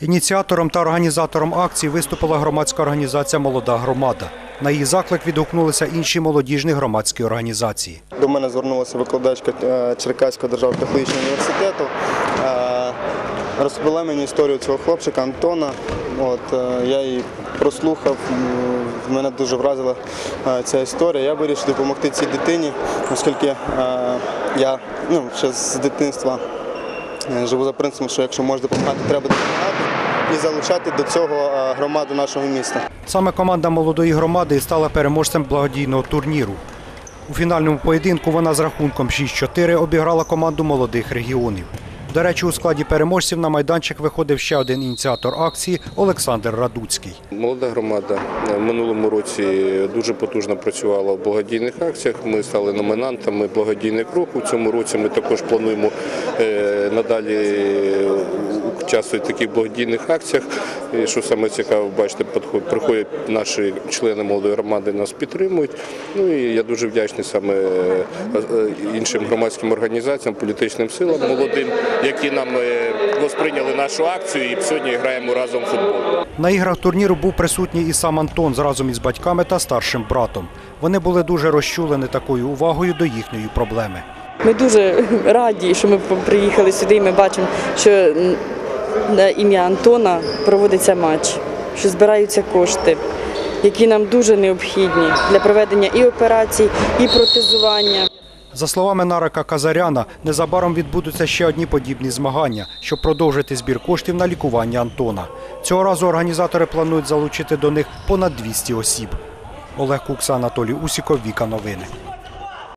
Ініціатором та організатором акції виступила громадська організація Молода громада. На її заклик відгукнулися інші молодіжні громадські організації. До мене звернулася викладачка е, Черкаського державного технологічного університету. Е, Розповіла мені історію цього хлопчика Антона. От, е, я її прослухав, мене дуже вразила ця історія. Я вирішив допомогти цій дитині, оскільки я ну, ще з дитинства живу за принципом, що якщо можеш допомагати, треба допомагати і залучати до цього е, громаду нашого міста. Саме команда молодої громади і стала переможцем благодійного турніру. У фінальному поєдинку вона з рахунком 6-4 обіграла команду молодих регіонів. До речі, у складі переможців на майданчик виходив ще один ініціатор акції Олександр Радуцький. Молода громада в минулому році дуже потужно працювала в благодійних акціях. Ми стали номінантами благодійних рук. У цьому році ми також плануємо е, надалі участвувати в таких благодійних акціях. І що саме цікаво, бачите, приходять наші члени молодої громади, нас підтримують. Ну і я дуже вдячний саме е, е, іншим громадським організаціям, політичним силам молодим, які нам е, восприйняли нашу акцію і сьогодні граємо разом в футбол. На іграх турніру був присутній і сам Антон разом із батьками та старшим братом. Вони були дуже розчулені такою увагою до їхньої проблеми. Ми дуже раді, що ми приїхали сюди і ми бачимо, що на ім'я Антона проводиться матч, що збираються кошти, які нам дуже необхідні для проведення і операцій, і протезування. За словами Нарика Казаряна, незабаром відбудуться ще одні подібні змагання, щоб продовжити збір коштів на лікування Антона. Цього разу організатори планують залучити до них понад 200 осіб. Олег Кукса, Анатолій Усіков, Віка Новини.